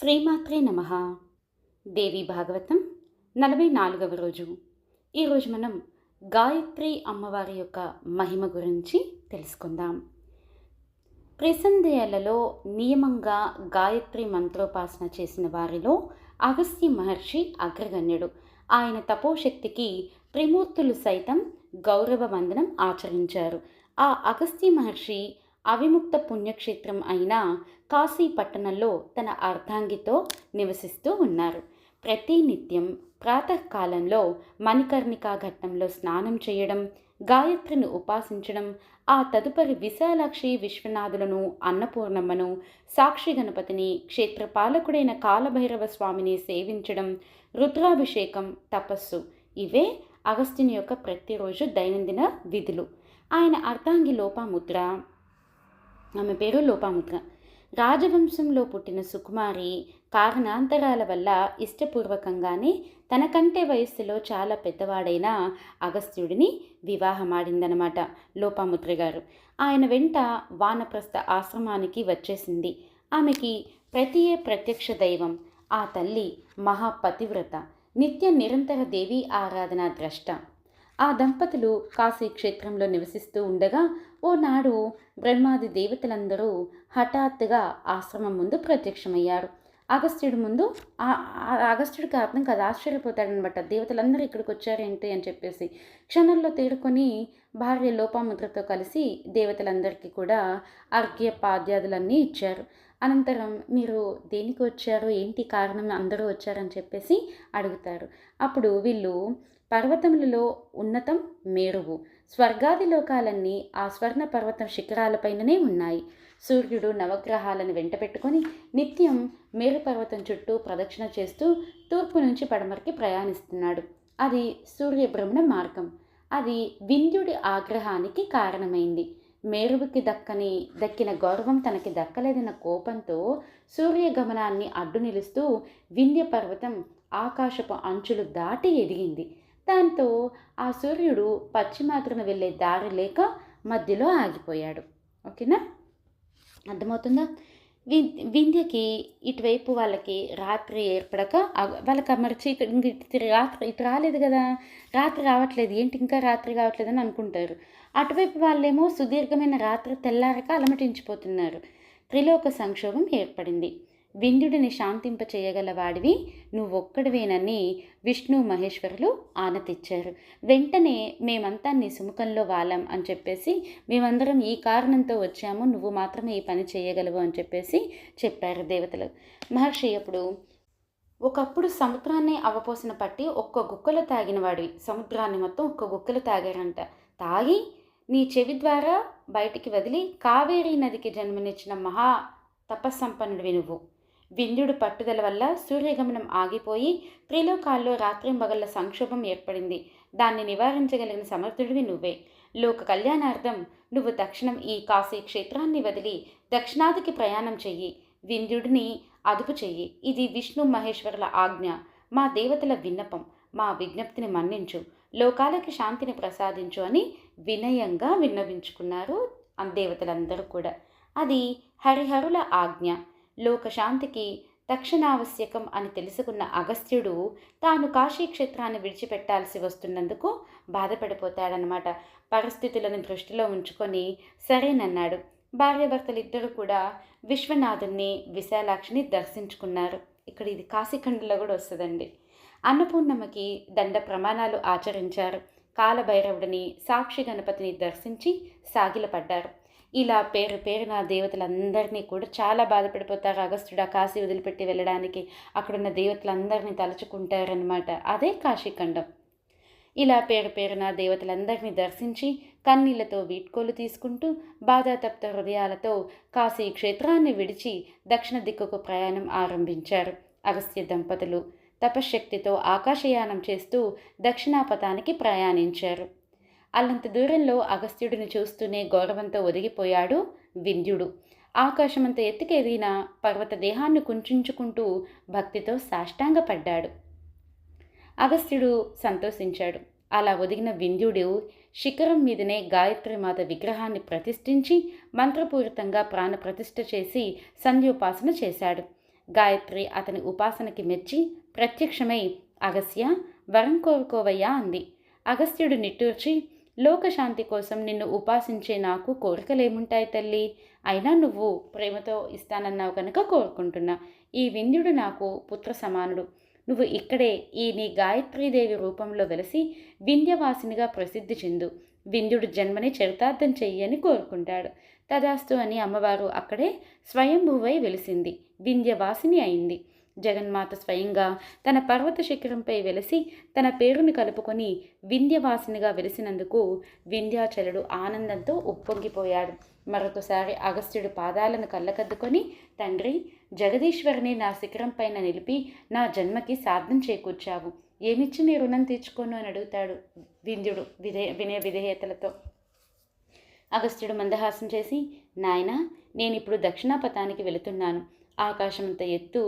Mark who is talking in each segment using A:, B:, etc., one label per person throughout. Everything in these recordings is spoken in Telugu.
A: శ్రీమాత్రే నమ. దేవి భాగవతం నలభై నాలుగవ రోజు. ఈరోజు మనం గాయత్రి అమ్మవారి యొక్క మహిమ గురించి తెలుసుకుందాం. ప్రసందేయాలలో నియమంగా గాయత్రి మంత్రోపాసన చేసిన వారిలో అగస్త్య మహర్షి అగ్రగణ్యుడు. ఆయన తపోశక్తికి త్రిమూర్తులు సైతం గౌరవ వందనం ఆచరించారు. ఆ అగస్త్య మహర్షి అవిముక్త పుణ్యక్షేత్రం అయిన కాశీ పట్టణంలో తన అర్ధాంగితో నివసిస్తూ ఉన్నారు. ప్రతినిత్యం ప్రాతకాలంలో మణికర్ణికా ఘట్టంలో స్నానం చేయడం గాయత్రిని ఉపాసించడం ఆ తదుపరి విశాలాక్షి విశ్వనాథులను అన్నపూర్ణమ్మను సాక్షి గణపతిని క్షేత్రపాలకుడైన కాలభైరవ స్వామిని సేవించడం రుద్రాభిషేకం తపస్సు ఇవే అగస్త్యుని యొక్క ప్రతిరోజు దైనందిన విధులు. ఆయన అర్ధాంగి లోపాముద్ర ఆమె పేరు లోపాముద్ర. రాజవంశంలో పుట్టిన సుకుమారి కారణాంతరాల వల్ల ఇష్టపూర్వకంగానే తనకంటే వయస్సులో చాలా పెద్దవాడైన అగస్త్యుడిని వివాహమాడిందనమాట లోపాముద్ర గారు. ఆయన వెంట వానప్రస్థ ఆశ్రమానికి వచ్చేసింది. ఆమెకి ప్రతియే ప్రత్యక్ష దైవం ఆ తల్లి మహాపతివ్రత నిత్య నిరంతర దేవి ఆరాధన ద్రష్ట. ఆ దంపతులు కాశీ క్షేత్రంలో నివసిస్తూ ఉండగా ఓనాడు బ్రహ్మాది దేవతలందరూ హఠాత్తుగా ఆశ్రమం ముందు ప్రత్యక్షమయ్యారు. అగస్త్యుడి ముందు అగస్త్యుడికి అర్థం కాదు ఆశ్చర్యపోతాడనమాట. దేవతలందరూ ఇక్కడికి వచ్చారేంటి అని చెప్పేసి. క్షణంలో తేరుకొని భార్య లోపాముద్రతో కలిసి దేవతలందరికీ కూడా అర్ఘ్య పాద్యాదులన్నీ ఇచ్చారు. అనంతరం మీరు దేనికి వచ్చారు ఏంటి కారణం అందరూ వచ్చారని చెప్పేసి అడుగుతారు. అప్పుడు వీళ్ళు పర్వతములలో ఉన్నతం మేరువు. స్వర్గాది లోకాలన్నీ ఆ స్వర్ణ పర్వతం శిఖరాలపైననే ఉన్నాయి. సూర్యుడు నవగ్రహాలను వెంట పెట్టుకొని నిత్యం మేరు పర్వతం చుట్టూ ప్రదక్షిణ చేస్తూ తూర్పు నుంచి పడమరికి ప్రయాణిస్తున్నాడు. అది సూర్యభ్రమణ మార్గం. అది వింధ్యుడి ఆగ్రహానికి కారణమైంది. మేరువుకి దక్కని దక్కిన గౌరవం తనకి దక్కలేదన్న కోపంతో సూర్యగమనాన్ని అడ్డు నిలుస్తూ వింధ్య పర్వతం ఆకాశపు అంచులు దాటి ఎదిగింది. దాంతో ఆ సూర్యుడు పశ్చిమాత్రన వెళ్ళే దారి లేక మధ్యలో ఆగిపోయాడు. ఓకేనా? అర్థమవుతుందా? వి వింధ్యకి ఇటువైపు వాళ్ళకి రాత్రి ఏర్పడక వాళ్ళకి మరి చీకటి రాత్రి ఇటు రాలేదు కదా? రాత్రి రావట్లేదు. ఏంటి ఇంకా రాత్రి కావట్లేదు అని అనుకుంటారు. అటువైపు వాళ్ళేమో సుదీర్ఘమైన రాత్రి తెల్లారక అలమటించిపోతున్నారు. త్రిలోక సంక్షోభం ఏర్పడింది. వింధ్యుడిని శాంతింప నువ్వొక్కడివేనని విష్ణు మహేశ్వరులు ఆనతిచ్చారు. వెంటనే మేమంతా నీ సుముఖంలో వాళ్ళం అని చెప్పేసి మేమందరం ఈ కారణంతో వచ్చాము నువ్వు మాత్రమే ఈ పని చేయగలవు అని చెప్పేసి చెప్పారు దేవతలు. మహర్షి అప్పుడు ఒకప్పుడు సముద్రాన్ని అవపోసిన పట్టి ఒక్క గుక్కలు తాగినవాడివి. సముద్రాన్ని మొత్తం ఒక్క గుక్కలు తాగారంట. తాగి నీ చెవి ద్వారా బయటికి వదిలి కావేరీ నదికి జన్మనిచ్చిన మహా తపస్సంపన్నుడివి నువ్వు. వింధ్యుడు పట్టుదల వల్ల సూర్యగమనం ఆగిపోయి త్రిలోకాల్లో రాత్రింబగళ్ళ సంక్షోభం ఏర్పడింది. దాన్ని నివారించగలిగిన సమర్థుడివి నువ్వే. లోక కళ్యాణార్థం నువ్వు తక్షణం ఈ కాశీ క్షేత్రాన్ని వదిలి దక్షిణాదికి ప్రయాణం చెయ్యి. వింధ్యుడిని అదుపు చెయ్యి. ఇది విష్ణు మహేశ్వరుల ఆజ్ఞ. మా దేవతల విన్నపం. మా విజ్ఞప్తిని మన్నించు. లోకాలకి శాంతిని ప్రసాదించు అని వినయంగా విన్నవించుకున్నారు దేవతలందరూ కూడా. అది హరిహరుల ఆజ్ఞ. లోకశాంతికి తక్షణావశ్యకం అని తెలుసుకున్న అగస్త్యుడు తాను కాశీక్షేత్రాన్ని విడిచిపెట్టాల్సి వస్తున్నందుకు బాధపడిపోతాడనమాట పరిస్థితులను దృష్టిలో ఉంచుకొని సరేనన్నాడు. భార్యాభర్తలిద్దరూ కూడా విశ్వనాథుణ్ణి విశాలాక్షిని దర్శించుకున్నారు. ఇక్కడ ఇది కాశీఖండలో కూడా వస్తుందండి. అన్నపూర్ణమ్మకి దండ ప్రమాణాలు ఆచరించారు. కాలభైరవుడిని సాక్షి గణపతిని దర్శించి సాగిలపడ్డారు. ఇలా పేరు పేరున దేవతలందరినీ కూడా చాలా బాధపడిపోతారు. అగస్త్యుడు ఆ కాశీ వదిలిపెట్టి వెళ్ళడానికి అక్కడున్న దేవతలందరినీ తలుచుకుంటారనమాట అదే కాశీఖండం. ఇలా పేరు పేరున దేవతలందరినీ దర్శించి కన్నీళ్ళతో వీడ్కోలు తీసుకుంటూ బాధాతప్త హృదయాలతో కాశీ క్షేత్రాన్ని విడిచి దక్షిణ దిక్కుకు ప్రయాణం ఆరంభించారు అగస్త్య దంపతులు. తపశ్శక్తితో ఆకాశయానం చేస్తూ దక్షిణాపథానికి ప్రయాణించారు. అల్లంత దూరంలో అగస్త్యుడిని చూస్తూనే గౌరవంతో ఒదిగిపోయాడు వింధ్యుడు. ఆకాశమంత ఎత్తుకెదిగిన పర్వత దేహాన్ని కుంచుకుంటూ భక్తితో సాష్టాంగపడ్డాడు. అగస్త్యుడు సంతోషించాడు. అలా ఒదిగిన వింధ్యుడు శిఖరం మీదనే గాయత్రిమాత విగ్రహాన్ని ప్రతిష్ఠించి మంత్రపూరితంగా ప్రాణప్రతిష్ఠ చేసి సంధ్యోపాసన చేశాడు. గాయత్రి అతని ఉపాసనకి మెచ్చి ప్రత్యక్షమై అగస్య వరం కోరుకోవయ్యా అంది. అగస్త్యుడు నిట్టూర్చి లోకశాంతి కోసం నిన్ను ఉపాసించే నాకు కోరికలేముంటాయి తల్లి. అయినా నువ్వు ప్రేమతో ఇస్తానన్నావు కనుక కోరుకుంటున్నా. ఈ వింధ్యుడు నాకు పుత్ర సమానుడు. నువ్వు ఇక్కడే ఈ నీ గాయత్రీదేవి రూపంలో వెలసి వింధ్యవాసినిగా ప్రసిద్ధి చెందు. వింధ్యుడు జన్మని చరితార్థం చెయ్యని కోరుకుంటాడు. తదాస్తు అని అమ్మవారు అక్కడే స్వయంభువై వెలిసింది. వింధ్యవాసిని అయింది. జగన్మాత స్వయంగా తన పర్వత శిఖరంపై వెలసి తన పేరుని కలుపుకొని వింధ్యవాసినిగా వెలిసినందుకు వింధ్యాచలుడు ఆనందంతో ఉప్పొంగిపోయాడు. మరొకసారి అగస్త్యుడు పాదాలను కళ్ళకద్దుకొని తండ్రి జగదీశ్వరిని నా శిఖరం పైన నిలిపి నా జన్మకి సార్థం చేకూర్చావు. ఏమిచ్చి నీ రుణం తీర్చుకోను అని అడుగుతాడు వింధ్యుడు విధే వినయ విధేయతలతో. అగస్త్యుడు మందహాసం చేసి నాయన నేను ఇప్పుడు దక్షిణాపథానికి వెళుతున్నాను. ఆకాశమంత ఎత్తు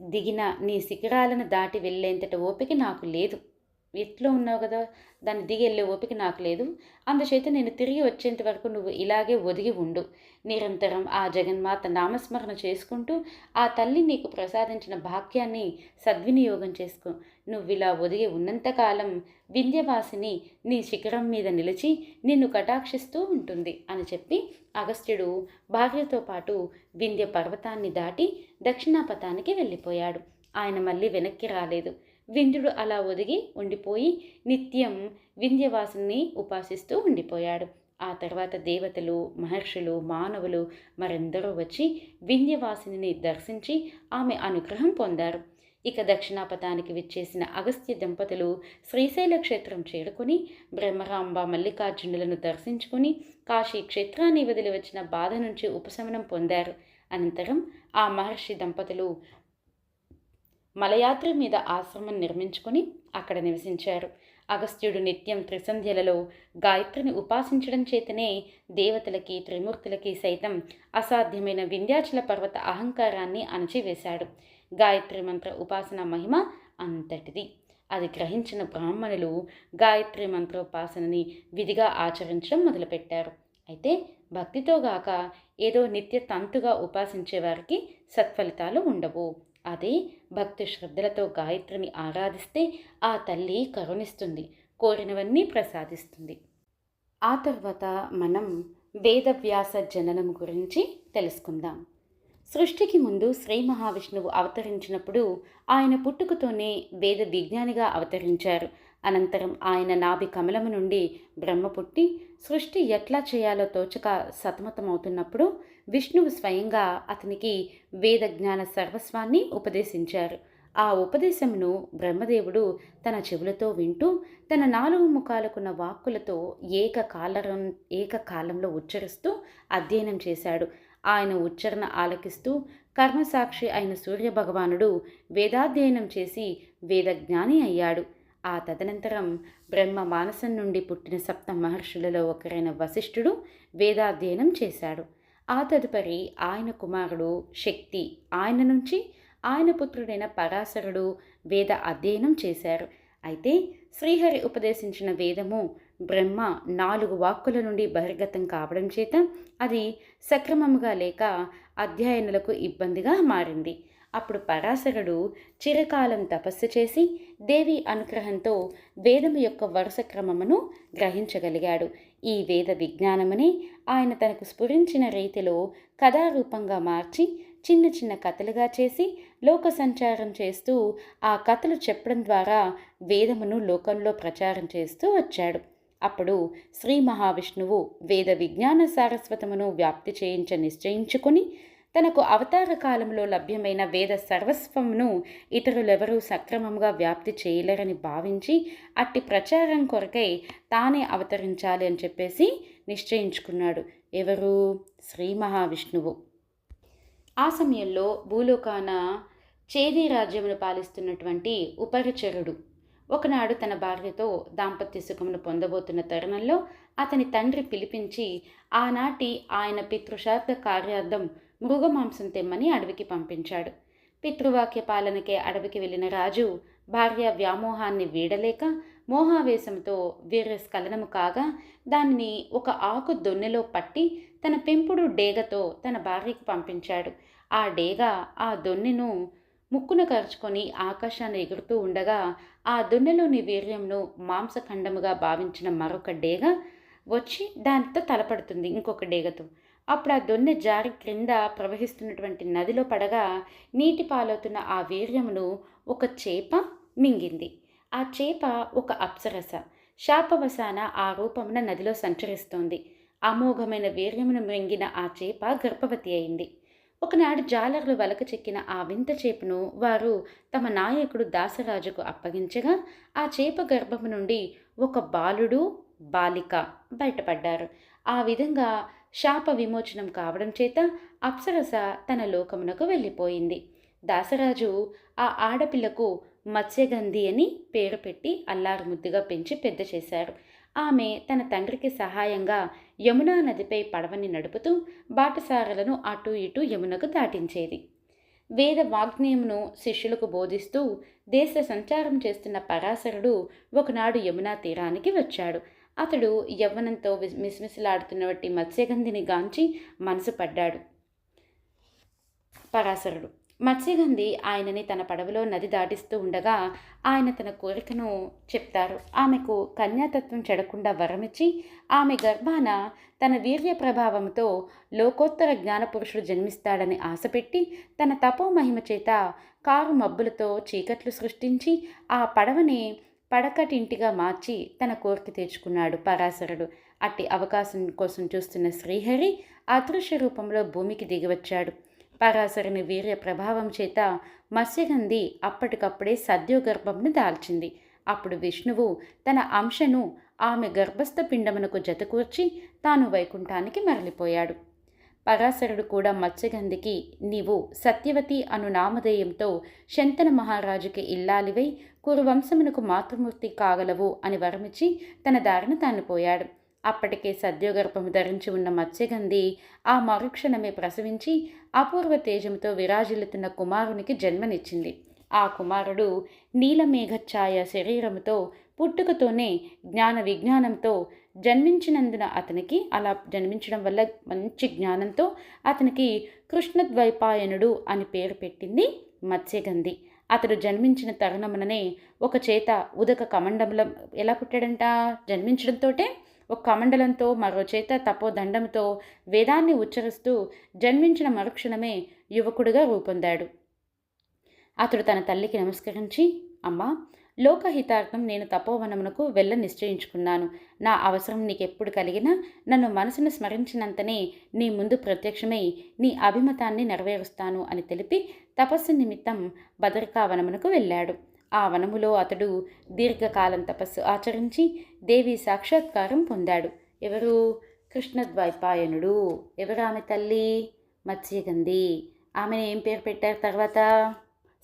A: దిగిన నీ శిఖరాలను దాటి వెళ్ళేంతటి ఓపిక నాకు లేదు. ఎట్లో ఉన్నావు కదా? దాన్ని దిగి వెళ్ళే ఓపిక నాకు లేదు. అందుచేత నేను తిరిగి వచ్చేంత వరకు నువ్వు ఇలాగే ఒదిగి ఉండు. నిరంతరం ఆ జగన్మాత నామస్మరణ చేసుకుంటూ ఆ తల్లి నీకు ప్రసాదించిన భాగ్యాన్ని సద్వినియోగం చేసుకో. నువ్వు ఇలా ఒదిగి ఉన్నంతకాలం వింధ్యవాసిని నీ శిఖరం మీద నిలిచి నిన్ను కటాక్షిస్తూ ఉంటుంది అని చెప్పి అగస్త్యుడు భార్యతో పాటు వింధ్య పర్వతాన్ని దాటి దక్షిణాపథానికి వెళ్ళిపోయాడు. ఆయన మళ్ళీ వెనక్కి రాలేదు. వింధ్యుడు అలా ఒదిగి ఉండిపోయి నిత్యం వింధ్యవాసుని ఉపాసిస్తూ ఉండిపోయాడు. ఆ తర్వాత దేవతలు మహర్షులు మానవులు మరెందరూ వచ్చి వింధ్యవాసిని దర్శించి ఆమె అనుగ్రహం పొందారు. ఇక దక్షిణాపథానికి విచ్చేసిన అగస్త్య దంపతులు శ్రీశైల క్షేత్రం చేరుకుని బ్రహ్మరాంబ మల్లికార్జునులను దర్శించుకుని కాశీ క్షేత్రాన్ని వదిలి వచ్చిన బాధ నుంచి ఉపశమనం పొందారు. అనంతరం ఆ మహర్షి దంపతులు మలయాత్రి మీద ఆశ్రమం నిర్మించుకొని అక్కడ నివసించారు. అగస్త్యుడు నిత్యం త్రిసంధ్యలలో గాయత్రిని ఉపాసించడం చేతనే దేవతలకి త్రిమూర్తులకి సైతం అసాధ్యమైన వింధ్యాచల పర్వత అహంకారాన్ని అణచివేశాడు. గాయత్రి మంత్ర ఉపాసన మహిమ అంతటిది. అది గ్రహించిన బ్రాహ్మణులు గాయత్రి మంత్రోపాసనని విధిగా ఆచరించడం మొదలుపెట్టారు. అయితే భక్తితో గాక ఏదో నిత్య తంతుగా ఉపాసించే వారికి సత్ఫలితాలు ఉండవు. అదే భక్తి శ్రద్ధలతో గాయత్రిని ఆరాధిస్తే ఆ తల్లి కరుణిస్తుంది కోరినవన్నీ ప్రసాదిస్తుంది. ఆ తర్వాత మనం వేదవ్యాస జననం గురించి తెలుసుకుందాం. సృష్టికి ముందు శ్రీ మహావిష్ణువు అవతరించినప్పుడు ఆయన పుట్టుకతోనే వేద విజ్ఞానిగా అవతరించారు. అనంతరం ఆయన నాభి కమలము నుండి బ్రహ్మ పుట్టి సృష్టి ఎట్లా చేయాలో తోచక సతమతమవుతున్నప్పుడు విష్ణువు స్వయంగా అతనికి వేద జ్ఞాన సర్వస్వాన్ని ఉపదేశించారు. ఆ ఉపదేశమును బ్రహ్మదేవుడు తన చెవులతో వింటూ తన నాలుగు ముఖాలకున్న వాక్కులతో ఏకకాలం ఏకకాలంలో ఉచ్చరిస్తూ అధ్యయనం చేశాడు. ఆయన ఉచ్చరణ ఆలకిస్తూ కర్మసాక్షి అయిన సూర్యభగవానుడు వేదాధ్యయనం చేసి వేదజ్ఞాని అయ్యాడు. ఆ తదనంతరం బ్రహ్మ మానసం నుండి పుట్టిన సప్త మహర్షులలో ఒకరైన వశిష్ఠుడు వేదాధ్యయనం చేశాడు. ఆ తదుపరి ఆయన కుమారుడు శక్తి. ఆయన నుంచి ఆయన పుత్రుడైన పరాశరుడు వేద అధ్యయనం చేశారు. అయితే శ్రీహరి ఉపదేశించిన వేదము బ్రహ్మ నాలుగు వాక్కుల నుండి బహిర్గతం కావడం చేత అది సక్రమముగా లేక అధ్యయనులకు ఇబ్బందిగా మారింది. అప్పుడు పరాశరుడు చిరకాలం తపస్సు చేసి దేవి అనుగ్రహంతో వేదము యొక్క వరుస క్రమమును గ్రహించగలిగాడు. ఈ వేద విజ్ఞానమునే ఆయన తనకు స్ఫురించిన రీతిలో కథారూపంగా మార్చి చిన్న చిన్న కథలుగా చేసి లోక సంచారం చేస్తూ ఆ కథలు చెప్పడం ద్వారా వేదమును లోకంలో ప్రచారం చేస్తూ వచ్చాడు. అప్పుడు శ్రీ మహావిష్ణువు వేద విజ్ఞాన సారస్వతమును వ్యాప్తి చేయించ నిశ్చయించుకుని తనకు అవతార కాలంలో లభ్యమైన వేద సర్వస్వంను ఇతరులెవరూ సక్రమంగా వ్యాప్తి చేయలేరని భావించి అట్టి ప్రచారం కొరకై తానే అవతరించాలి అని చెప్పేసి నిశ్చయించుకున్నాడు. ఎవరు? శ్రీ మహావిష్ణువు. ఆ సమయంలో భూలోకాన చేది రాజ్యమును పాలిస్తున్నటువంటి ఉపరిచరుడు ఒకనాడు తన భార్యతో దాంపత్య సుఖమును పొందబోతున్న తరుణంలో అతని తండ్రి పిలిపించి ఆనాటి ఆయన పితృశార్థ కార్యార్థం మృగమాంసం తెమ్మని అడవికి పంపించాడు. పితృవాక్య పాలనకే అడవికి వెళ్ళిన రాజు భార్య వ్యామోహాన్ని వీడలేక మోహావేశంతో వీర్యస్ఖలనము కాగా దానిని ఒక ఆకు దొన్నెలో పట్టి తన పెంపుడు డేగతో తన భార్యకు పంపించాడు. ఆ డేగ ఆ దొన్నెను ముక్కున కరుచుకొని ఆకాశాన్ని ఎగురుతూ ఉండగా ఆ దొన్నెలోని వీర్యంను మాంసఖండముగా భావించిన మరొక డేగ వచ్చి దానితో తలపడుతుంది ఇంకొక డేగతో. అప్పుడు ఆ దొన్నె జారి క్రింద ప్రవహిస్తున్నటువంటి నదిలో పడగా నీటి పాలవుతున్న ఆ వీర్యమును ఒక చేప మింగింది. ఆ చేప ఒక అప్సరస. శాపవశాన ఆ రూపమున నదిలో సంచరిస్తోంది. అమోఘమైన వీర్యమును మింగిన ఆ చేప గర్భవతి అయింది. ఒకనాడు జాలర్లు వలక చెక్కిన ఆ వింత చేపను వారు తమ నాయకుడు దాసరాజుకు అప్పగించగా ఆ చేప గర్భము నుండి ఒక బాలుడు బాలిక బయటపడ్డారు. ఆ విధంగా శాప విమోచనం కావడం చేత అప్సరస తన లోకమునకు వెళ్ళిపోయింది. దాసరాజు ఆ ఆడపిల్లకు మత్స్యగంధి అని పేరు పెట్టి అల్లారు ముద్దుగా పెంచి పెద్ద చేశారు. ఆమె తన తండ్రికి సహాయంగా యమునా నదిపై పడవని నడుపుతూ బాటసారలను అటు ఇటు యమునకు దాటించేది. వేద వాగ్నేయమును శిష్యులకు బోధిస్తూ దేశ సంచారం చేస్తున్న పరాశరుడు ఒకనాడు యమునా తీరానికి వచ్చాడు. అతడు యవ్వనంతో మిస్మిసిలాడుతున్నటువంటి మత్స్యగంధిని గాంచి మనసు పడ్డాడు. పరాశరుడు. మత్స్యగంధి ఆయనని తన పడవలో నది దాటిస్తూ ఉండగా ఆయన తన కోరికను చెప్తారు. ఆమెకు కన్యాతత్వం చెడకుండా వరమిచ్చి ఆమె గర్భాన తన వీర్య ప్రభావంతో లోకోత్తర జ్ఞానపురుషుడు జన్మిస్తాడని ఆశపెట్టి తన తపో మహిమ చేత కారు మబ్బులతో చీకట్లు సృష్టించి ఆ పడవని పడకటింటిగా మార్చి తన కోరిక తెచ్చుకున్నాడు పరాశరుడు. అట్టి అవకాశం కోసం చూస్తున్న శ్రీహరి అదృశ్య రూపంలో భూమికి దిగివచ్చాడు. పరాశరుని వీర్య ప్రభావం చేత మత్స్యగంధి అప్పటికప్పుడే సద్యోగర్భంను దాల్చింది. అప్పుడు విష్ణువు తన అంశను ఆమె గర్భస్థ పిండమునకు జతకూర్చి తాను వైకుంఠానికి మరలిపోయాడు. పరాశరుడు కూడా మత్స్యగంధికి నీవు సత్యవతి అను నామధేయంతో శంతన మహారాజుకి ఇల్లాలివై కురువంశమునకు మాతృమూర్తి కాగలవు అని వరమిచ్చి తన దారిన తాను పోయాడు. అప్పటికే సద్యోగర్భము ధరించి ఉన్న మత్స్యగంధి ఆ మరుక్షణమే ప్రసవించి అపూర్వ తేజంతో విరాజిల్లుతున్న కుమారునికి జన్మనిచ్చింది. ఆ కుమారుడు నీలమేఘఛాయ శరీరముతో పుట్టుకతోనే జ్ఞాన విజ్ఞానంతో జన్మించినందున అతనికి అలా జన్మించడం వల్ల మంచి జ్ఞానంతో అతనికి కృష్ణద్వైపాయనుడు అని పేరు పెట్టింది మత్స్యగంధి. అతడు జన్మించిన తరుణముననే ఒక చేత ఉదక కమండలం ఎలా పుట్టాడంట? జన్మించడంతోటే ఒక కమండలంతో మరో చేత తపోదండంతో వేదాన్ని ఉచ్చరిస్తూ జన్మించిన మరుక్షణమే యువకుడిగా రూపొందాడు. అతడు తన తల్లికి నమస్కరించి అమ్మా లోకహితార్థం నేను తపోవనమునకు వెళ్ళ నిశ్చయించుకున్నాను. నా అవసరం నీకెప్పుడు కలిగినా నన్ను మనసును స్మరించినంతనే నీ ముందు ప్రత్యక్షమై నీ అభిమతాన్ని నెరవేరుస్తాను అని తెలిపి తపస్సు నిమిత్తం భద్రకావనమునకు వెళ్ళాడు. ఆ వనములో అతడు దీర్ఘకాలం తపస్సు ఆచరించి దేవి సాక్షాత్కారం పొందాడు. ఎవరు? కృష్ణద్వైపాయనుడు. ఎవరు ఆమె తల్లి? మత్స్యగంధి. ఆమెను ఏం పేరు పెట్టారు తర్వాత?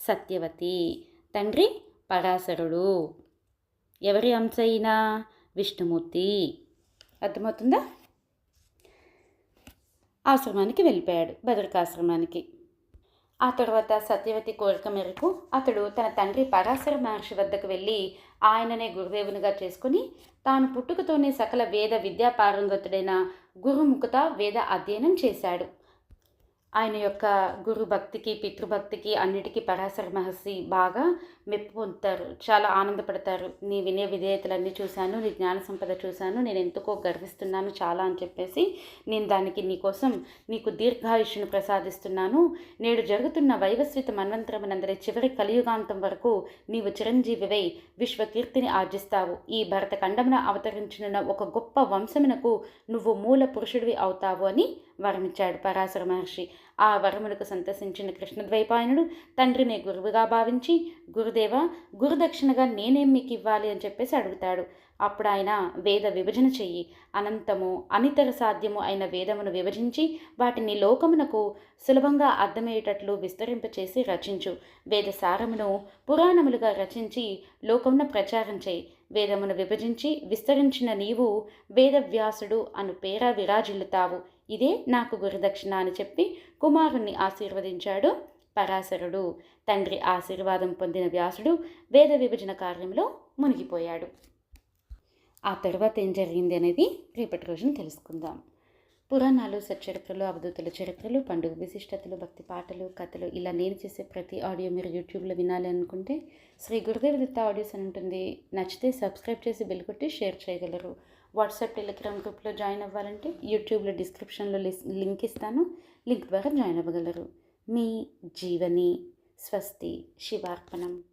A: సత్యవతి. తండ్రి పరాశరుడు. ఎవరి అంశ అయినా విష్ణుమూర్తి. అర్థమవుతుందా? ఆశ్రమానికి వెళ్ళిపోయాడు భద్రకాశ్రమానికి ఆ తర్వాత సత్యవతి కోరిక మేరకు అతడు తన తండ్రి పరాశర మహర్షి వద్దకు వెళ్ళి ఆయననే గురుదేవునిగా చేసుకుని తాను పుట్టుకతోనే సకల వేద విద్యాపారంగతుడైన గురుముఖత వేద అధ్యయనం చేశాడు. ఆయన యొక్క గురు భక్తికి పితృభక్తికి అన్నిటికీ పరాశర మహర్షి బాగా మెప్పు పొందుతారు చాలా ఆనందపడతారు. నీ వినయ విధేయతలన్నీ చూశాను నీ జ్ఞాన సంపద చూశాను నేను ఎందుకో గర్విస్తున్నాను చాలా అని చెప్పేసి నేను దానికి నీకోసం నీకు దీర్ఘాయుష్ను ప్రసాదిస్తున్నాను. నేడు జరుగుతున్న వైవస్విత మన్వంతరమునందరి చివరి కలియుగాంతం వరకు నీవు చిరంజీవివై విశ్వకీర్తిని ఆర్జిస్తావు. ఈ భరత ఖండమున అవతరించిన ఒక గొప్ప వంశమునకు నువ్వు మూల పురుషుడివి అవుతావు అని వరమిచ్చాడు పరాశర మహర్షి. ఆ వరములకు సంతసించిన కృష్ణద్వైపాయనుడు తండ్రిని గురువుగా భావించి గురుదేవ గురుదక్షిణగా నేనేం మీకు ఇవ్వాలి? అని చెప్పేసి అడుగుతాడు. అప్పుడు ఆయన వేద విభజన చెయ్యి. అనంతము అనితర సాధ్యము అయిన వేదమును విభజించి వాటిని లోకమునకు సులభంగా అర్థమయ్యేటట్లు విస్తరింపచేసి రచించు. వేద సారమును పురాణములుగా రచించి లోకమున ప్రచారం చేయి వేదమును విభజించి విస్తరించిన నీవు వేదవ్యాసుడు అను పేర విరాజిల్లుతావు. ఇదే నాకు గురుదక్షిణ అని చెప్పి కుమారుణ్ణి ఆశీర్వదించాడు పరాశరుడు. తండ్రి ఆశీర్వాదం పొందిన వ్యాసుడు వేద విభజన కార్యంలో మునిగిపోయాడు. ఆ తర్వాత ఏం జరిగింది అనేది రేపటి రోజున తెలుసుకుందాం. పురాణాలు సచ్చరిత్రలు అవధూతుల చరిత్రలు పండుగ విశిష్టతలు భక్తి పాటలు కథలు ఇలా నేను చేసే ప్రతి ఆడియో మీరు యూట్యూబ్లో వినాలి అనుకుంటే శ్రీ గురుదేవ్ దత్త ఆడియోస్ అని ఉంటుంది. నచ్చితే సబ్స్క్రైబ్ చేసి బెల్ కొట్టి షేర్ చేయగలరు. వాట్సాప్ టెలిగ్రామ్ గ్రూప్లో జాయిన్ అవ్వాలంటే యూట్యూబ్లో డిస్క్రిప్షన్లో లింక్ ఇస్తాను. లింక్ ద్వారా జాయిన్ అవ్వగలరు. మీ జీవని స్వస్తి శివార్పణం.